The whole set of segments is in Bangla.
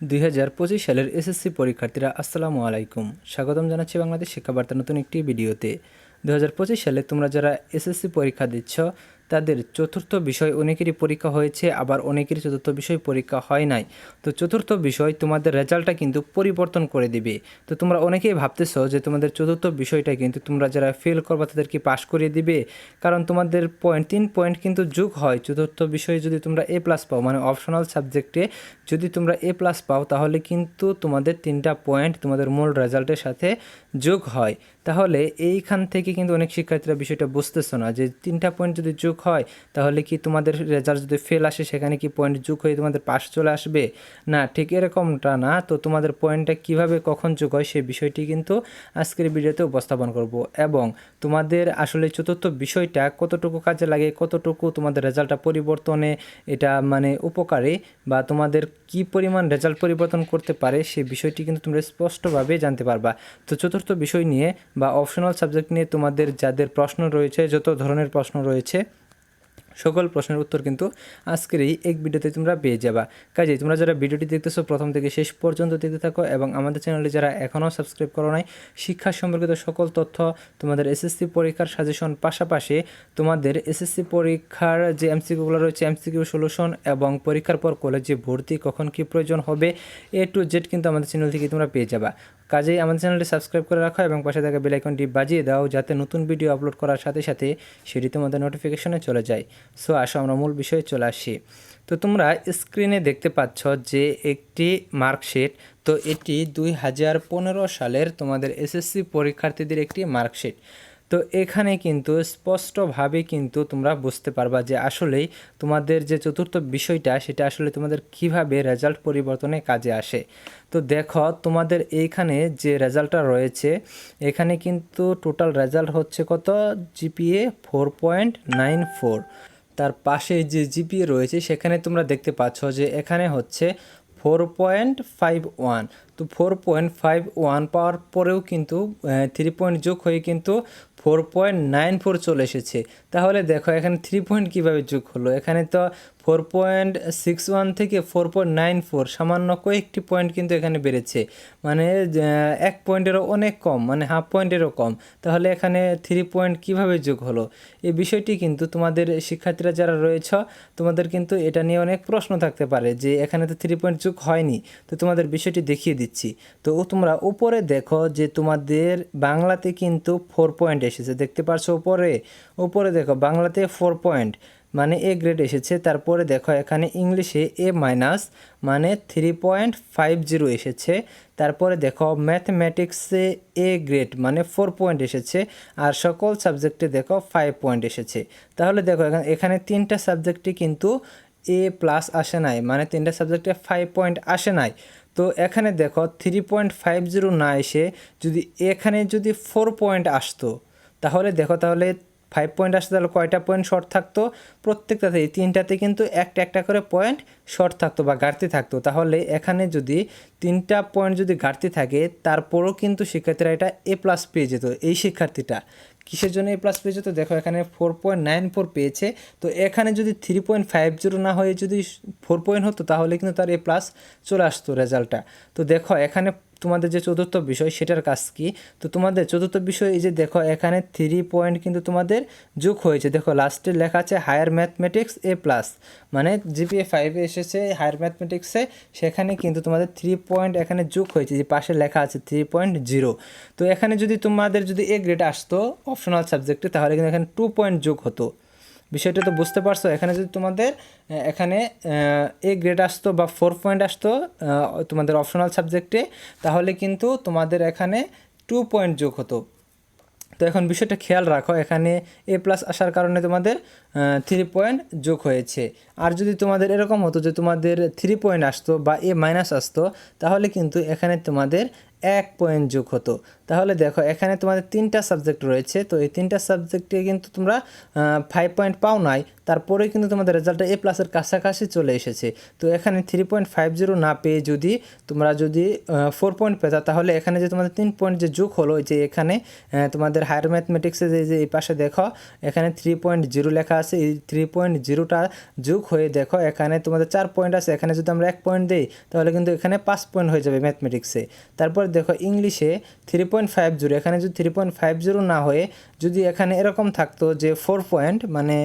দুই হাজার পঁচিশ সালের এসএসসি পরীক্ষার্থীরা, আসসালামু আলাইকুম। স্বাগতম জানাচ্ছি বাংলাদেশ শিক্ষাবার্তার নতুন একটি ভিডিওতে। দু হাজার পঁচিশ সালে তোমরা যারা এসএসসি পরীক্ষা দিচ্ছ তাদের চতুর্থ বিষয় অনেকেরই পরীক্ষা হয়েছে, আবার অনেকেরই চতুর্থ বিষয় পরীক্ষা হয় নাই। তো চতুর্থ বিষয় তোমাদের রেজাল্টটা কিন্তু পরিবর্তন করে দিবে। তো তোমরা অনেকেই ভাবতেছো যে তোমাদের চতুর্থ বিষয়টা কিন্তু তোমরা যারা ফেল করবা তাদেরকে পাশ করিয়ে দিবে। কারণ তোমাদের পয়েন্ট তিন পয়েন্ট কিন্তু যোগ হয়। চতুর্থ বিষয়ে যদি তোমরা এ প্লাস পাও মানে অপশনাল সাবজেক্টে যদি তোমরা এ প্লাস পাও, তাহলে কিন্তু তোমাদের তিনটা পয়েন্ট তোমাদের মূল রেজাল্টের সাথে যোগ হয়, তাহলে এইখান থেকে কিন্তু অনেক শিক্ষার্থীরা বিষয়টা বুঝতেছো না যে তিনটা পয়েন্ট যদি যোগ হয়, তাহলে কি তোমাদের রেজাল্ট যদি ফেল আসে, সেখানে কি পয়েন্ট যোগ হয়ে তোমাদের পাশ চলে আসবে? না, ঠিক এরকমটা না। তো তোমাদের পয়েন্টটা কীভাবে কখন যোগ হয় সেই বিষয়টি কিন্তু আজকের ভিডিওতে উপস্থাপন করব। এবং তোমাদের আসলে চতুর্থ বিষয়টা কতটুকু কাজে লাগে, কতটুকু তোমাদের রেজাল্টটা পরিবর্তনে এটা মানে উপকারী, বা তোমাদের কি পরিমাণ রেজাল্ট পরিবর্তন করতে পারে সেই বিষয়টি কিন্তু তোমরা স্পষ্টভাবে জানতে পারবা। তো চতুর্থ বিষয় নিয়ে বা অপশনাল সাবজেক্ট নিয়ে তোমাদের যাদের প্রশ্ন রয়েছে যত ধরনের প্রশ্ন রয়েছে সকল প্রশ্নের উত্তর কিন্তু আজকের এই এক ভিডিওতে তোমরা পেয়ে যাবা। কাজেই তোমরা যারা ভিডিওটি দেখতেছো, প্রথম থেকে শেষ পর্যন্ত দেখতে থাকো এবং আমাদের চ্যানেলে যারা এখনও সাবস্ক্রাইব করো নাই, শিক্ষা সম্পর্কিত সকল তথ্য তোমাদের এসএসসি পরীক্ষার সাজেশন পাশাপাশি তোমাদের এসএসসি পরীক্ষার যে এমসিকিউগুলো রয়েছে, এমসিকিউ সলিউশন এবং পরীক্ষার পর কলেজে ভর্তি কখন কি প্রয়োজন হবে, এ টু জেড কিন্তু আমাদের চ্যানেল থেকে তোমরা পেয়ে যাবা। কাজেই আমাদের চ্যানেলটি সাবস্ক্রাইব করে রাখো এবং পাশে থাকা বেল আইকনটি বাজিয়ে দাও যাতে নতুন ভিডিও আপলোড করার সাথে সাথে সেটি তোমাদের নোটিফিকেশনে চলে যায়। সো আসো আমরা মূল বিষয়ে চলে আসি। তো তোমরা স্ক্রিনে দেখতে পাচ্ছ যে একটি মার্কশিট তো এটি দুই হাজার পনেরো সালের তোমাদের এসএসসি পরীক্ষার্থীদের একটি মার্কশিট তো এখানে কিন্তু স্পষ্টভাবে কিন্তু তোমরা বুঝতে পারবা যে আসলেই তোমাদের যে চতুর্থ বিষয়টা, সেটা আসলে তোমাদের কীভাবে রেজাল্ট পরিবর্তনে কাজে আসে। তো দেখো, তোমাদের এইখানে যে রেজাল্টটা রয়েছে, এখানে কিন্তু টোটাল রেজাল্ট হচ্ছে কত? GPA four point nine four তার পাশে যে জিপিএ রয়েছে, সেখানে তোমরা দেখতে পাচ্ছ যে এখানে হচ্ছে ফোর পয়েন্ট ফাইভ ওয়ান তো ফোর পয়েন্ট ফাইভ ওয়ান পাওয়ার পরেও কিন্তু থ্রি পয়েন্ট যোগ হয়ে কিন্তু ফোর পয়েন্ট নাইন ফোর চলে এসেছে। তাহলে দেখো, এখানে থ্রি পয়েন্ট কীভাবে যোগ হলো? এখানে তো ফোর পয়েন্ট সিক্স ওয়ান থেকে ফোর পয়েন্ট নাইন ফোর, সামান্য কয়েকটি পয়েন্ট কিন্তু এখানে বেড়েছে। মানে এক পয়েন্টেরও অনেক কম মানে হাফ পয়েন্টেরও কম। তাহলে এখানে থ্রি পয়েন্ট কীভাবে যোগ হলো? এই বিষয়টি কিন্তু তোমাদের শিক্ষার্থীরা যারা রয়েছ, তোমাদের কিন্তু এটা নিয়ে অনেক প্রশ্ন থাকতে পারে যে এখানে তো থ্রি পয়েন্ট যোগ হয়নি। তো তোমাদের বিষয়টি দেখিয়ে দিচ্ছি। তো তোমরা উপরে দেখো যে তোমাদের বাংলাতে কিন্তু ফোর পয়েন্ট এসেছে। দেখতে পারছ উপরে? উপরে দেখো, বাংলাতে ফোর পয়েন্ট মানে এ গ্রেড এসেছে, তারপরে দেখো এখানে ইংলিশে এ মাইনাস মানে থ্রি পয়েন্ট ফাইভ জিরো এসেছে, তারপরে দেখো ম্যাথমেটিক্সে এ গ্রেড মানে ফোর পয়েন্ট এসেছে, আর সকল সাবজেক্টে দেখো ফাইভ পয়েন্ট এসেছে। তাহলে দেখো এখানে তিনটা সাবজেক্টে কিন্তু এ প্লাস আসে নাই মানে তিনটা সাবজেক্টে ফাইভ পয়েন্ট আসে নাই। তো এখানে দেখো থ্রি পয়েন্ট ফাইভ জিরো না এসে যদি এখানে যদি ফোর পয়েন্ট আসতো, তাহলে দেখো তাহলে ফাইভ পয়েন্ট আসতে তাহলে কয়টা পয়েন্ট শর্ট থাকতো? প্রত্যেকটাতে এই তিনটাতে কিন্তু একটা একটা করে পয়েন্ট শর্ট থাকতো বা ঘাটতি থাকতো। তাহলে এখানে যদি তিনটা পয়েন্ট যদি ঘাটতি থাকে, তারপরও কিন্তু শিক্ষার্থীরা এটা এ প্লাস পেয়ে যেত, এই শিক্ষার্থীটা। কিসের জন্য এ প্লাস পেয়েছে তো দেখো, এখানে ফোর পয়েন্ট নাইন ফোর পেয়েছে। তো এখানে যদি থ্রি পয়েন্ট ফাইভ জিরো না হয়ে যদি ফোর পয়েন্ট হতো, তাহলে কিন্তু তার এ প্লাস চলে আসতো রেজাল্টটা তো দেখো, এখানে তোমাদের যে চতুর্থ বিষয়, সেটার কাজ কি? তো তোমাদের চতুর্থ বিষয় এই যে দেখো, এখানে থ্রি পয়েন্ট কিন্তু তোমাদের যোগ হয়েছে। দেখো লাস্টে লেখা আছে হায়ার ম্যাথমেটিক্স এ প্লাস মানে জিপিএ ফাইভে এসেছে হায়ার ম্যাথমেটিক্সে সেখানে কিন্তু তোমাদের থ্রি পয়েন্ট এখানে যোগ হয়েছে। যে পাশে লেখা আছে থ্রি পয়েন্ট জিরো তো এখানে যদি তোমাদের যদি এ গ্রেড আসতো অপশনাল সাবজেক্টে তাহলে কিন্তু এখানে টু পয়েন্ট যোগ হতো। বিষয়টা তো বুঝতে পারছ। এখানে যদি তোমাদের এখানে এ গ্রেড আসতো বা ফোর পয়েন্ট আসতো তোমাদের অপশনাল সাবজেক্টে তাহলে কিন্তু তোমাদের এখানে টু পয়েন্ট যোগ হতো। তো এখন বিষয়টা খেয়াল রাখো, এখানে এ প্লাস আসার কারণে তোমাদের থ্রি পয়েন্ট যোগ হয়েছে। আর যদি তোমাদের এরকম হতো যে তোমাদের থ্রি পয়েন্ট আসতো বা এ মাইনাস আসতো, তাহলে কিন্তু এখানে তোমাদের এক পয়েন্ট যোগ হতো। তাহলে দেখো, এখানে তোমাদের তিনটা সাবজেক্ট রয়েছে, তো এই তিনটা সাবজেক্টে কিন্তু তোমরা ফাইভ পয়েন্ট পাও নাই, তারপরে কিন্তু তোমাদের রেজাল্টটা এ প্লাসের কাছাকাছি চলে এসেছে। তো এখানে থ্রি পয়েন্ট ফাইভ জিরো না পেয়ে যদি তোমরা যদি ফোর পয়েন্ট পেতা তাহলে এখানে যে তোমাদের তিন পয়েন্ট যে যোগ হলো, যে এখানে তোমাদের হায়ার ম্যাথমেটিক্সে যে যে এই পাশে দেখো, এখানে থ্রি পয়েন্ট জিরো লেখা আছে, এই থ্রি পয়েন্ট জিরোটা যোগ হয়ে দেখো, এখানে তোমাদের চার পয়েন্ট আছে, এখানে যদি আমরা এক পয়েন্ট দিই, তাহলে কিন্তু এখানে পাঁচ পয়েন্ট হয়ে যাবে ম্যাথমেটিক্সে তারপর দেখো ইংলিশে থ্রি পয়েন্ট ফাইভ জিরো এখানে যদি থ্রি পয়েন্ট ফাইভ জিরো না হয়ে যদি এখানে এরকম থাকতো যে ফোর পয়েন্ট মানে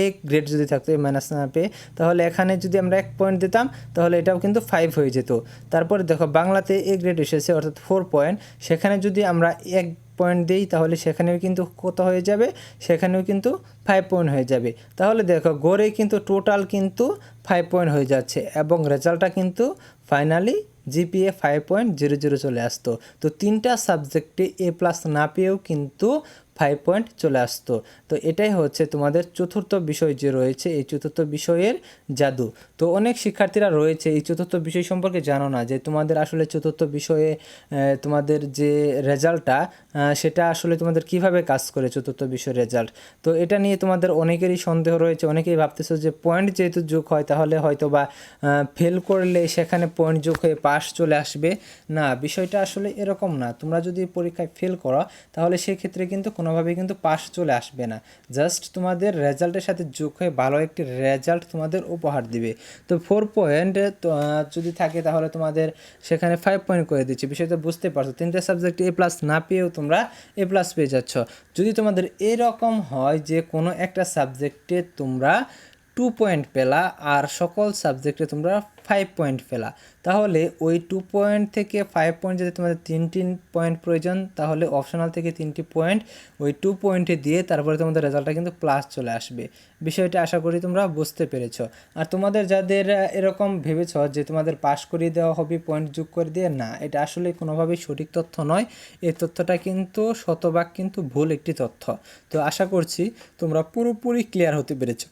এ গ্রেড যদি থাকতো এ মাইনাস না পেয়ে, তাহলে এখানে যদি আমরা এক পয়েন্ট দিতাম, তাহলে এটাও কিন্তু ফাইভ হয়ে যেত। তারপরে দেখো, বাংলাতে এ গ্রেড এসেছে, অর্থাৎ ফোর পয়েন্ট সেখানে যদি আমরা এক পয়েন্ট দিই, তাহলে সেখানেও কিন্তু কত হয়ে যাবে? সেখানেও কিন্তু ফাইভ পয়েন্ট হয়ে যাবে। তাহলে দেখো, গড়ে কিন্তু টোটাল কিন্তু ফাইভ পয়েন্ট হয়ে যাচ্ছে, এবং রেজাল্টটা কিন্তু finally GPA five point zero zero চলে আসতো। তো তিনটা সাবজেক্টে এ প্লাস না পেয়েও কিন্তু ফাইভ পয়েন্ট চলে আসতো। তো এটাই হচ্ছে তোমাদের চতুর্থ বিষয় যে রয়েছে, এই চতুর্থ বিষয়ের জাদু। তো অনেক শিক্ষার্থীরা রয়েছে, এই চতুর্থ বিষয় সম্পর্কে জানো না যে তোমাদের আসলে চতুর্থ বিষয়ে তোমাদের যে রেজাল্টটা সেটা আসলে তোমাদের কীভাবে কাজ করে চতুর্থ বিষয়ের রেজাল্ট তো এটা নিয়ে তোমাদের অনেকেরই সন্দেহ রয়েছে, অনেকেই ভাবতেছো যে পয়েন্ট যেহেতু যোগ হয়, তাহলে হয়তো বা ফেল করলে সেখানে পয়েন্ট যোগ হয়ে পাস চলে আসবে। না, বিষয়টা আসলে এরকম না। তোমরা যদি পরীক্ষায় ফেল করো, তাহলে সেক্ষেত্রে কিন্তু কোনোভাবেই কিন্তু পাশ চলে আসবে না। জাস্ট তোমাদের রেজাল্টের সাথে যোগ হয়ে ভালো একটি রেজাল্ট তোমাদের উপহার দিবে। তো ফোর পয়েন্ট যদি থাকে তাহলে তোমাদের সেখানে ফাইভ পয়েন্ট করে দিচ্ছে। বিষয়টা বুঝতে পারছ? তিনটে সাবজেক্ট এ প্লাস না পেয়েও তোমরা এ প্লাস পেয়ে যাচ্ছ। যদি তোমাদের এরকম হয় যে কোনো একটা সাবজেক্টে তোমরা টু পয়েন্ট পেলা আর সকল সাবজেক্টে তোমরা ফাইভ পয়েন্ট পেলা। তাহলে ওই টু পয়েন্ট থেকে ফাইভ পয়েন্ট যদি তোমাদের তিনটি পয়েন্ট প্রয়োজন, তাহলে অপশনাল থেকে তিনটি পয়েন্ট ওই টু পয়েন্টে দিয়ে তারপরে তোমাদের রেজাল্টটা কিন্তু প্লাস চলে আসবে। বিষয়টা আশা করি তোমরা বুঝতে পেরেছ। আর তোমাদের যাদের এরকম ভেবেছ যে তোমাদের পাস করিয়ে দেওয়া হবে পয়েন্ট যোগ করে দিয়ে, না, এটা আসলে কোনোভাবেই সঠিক তথ্য নয়। এই তথ্যটা কিন্তু শতভাগ কিন্তু ভুল একটি তথ্য। তো আশা করছি তোমরা পুরোপুরি ক্লিয়ার হতে পেরেছ।